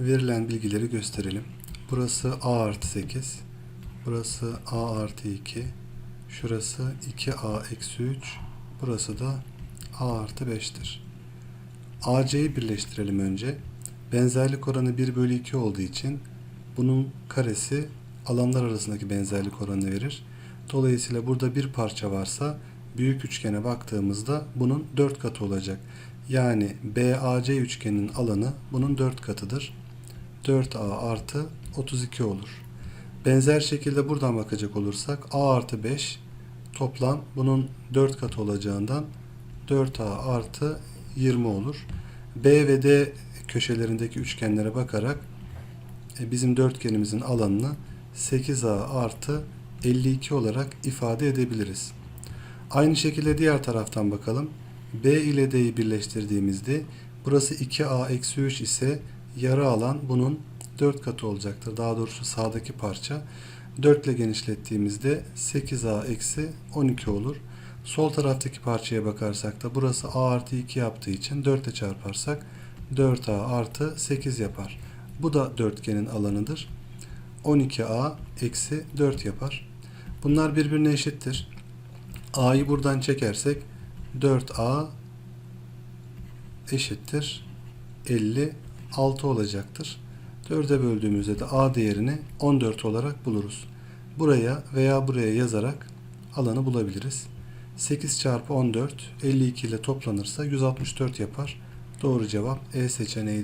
verilen bilgileri gösterelim. Burası A artı 8. Burası A artı 2. Şurası 2A eksi 3. Burası da A artı 5'tir. AC'yi birleştirelim önce. Benzerlik oranı 1 bölü 2 olduğu için bunun karesi alanlar arasındaki benzerlik oranını verir. Dolayısıyla burada bir parça varsa büyük üçgene baktığımızda bunun 4 katı olacak. Yani BAC üçgeninin alanı bunun 4 katıdır. 4A artı 32 olur. Benzer şekilde buradan bakacak olursak A artı 5 toplam bunun 4 katı olacağından 4A artı 20 olur. B ve D köşelerindeki üçgenlere bakarak e, bizim dörtgenimizin alanını 8A artı 52 olarak ifade edebiliriz. Aynı şekilde diğer taraftan bakalım. B ile D'yi birleştirdiğimizde burası 2A eksi 3 ise yarı alan bunun 4 katı olacaktır. Daha doğrusu sağdaki parça 4 ile genişlettiğimizde 8A eksi 12 olur. Sol taraftaki parçaya bakarsak da burası A artı 2 yaptığı için 4 ile çarparsak 4A artı 8 yapar. Bu da dörtgenin alanıdır. 12A eksi 4 yapar. Bunlar birbirine eşittir. A'yı buradan çekersek 4A eşittir 56 olacaktır. 4'e böldüğümüzde de A değerini 14 olarak buluruz. Buraya veya buraya yazarak alanı bulabiliriz. 8 çarpı 14 52 ile toplanırsa 164 yapar. Doğru cevap E seçeneği.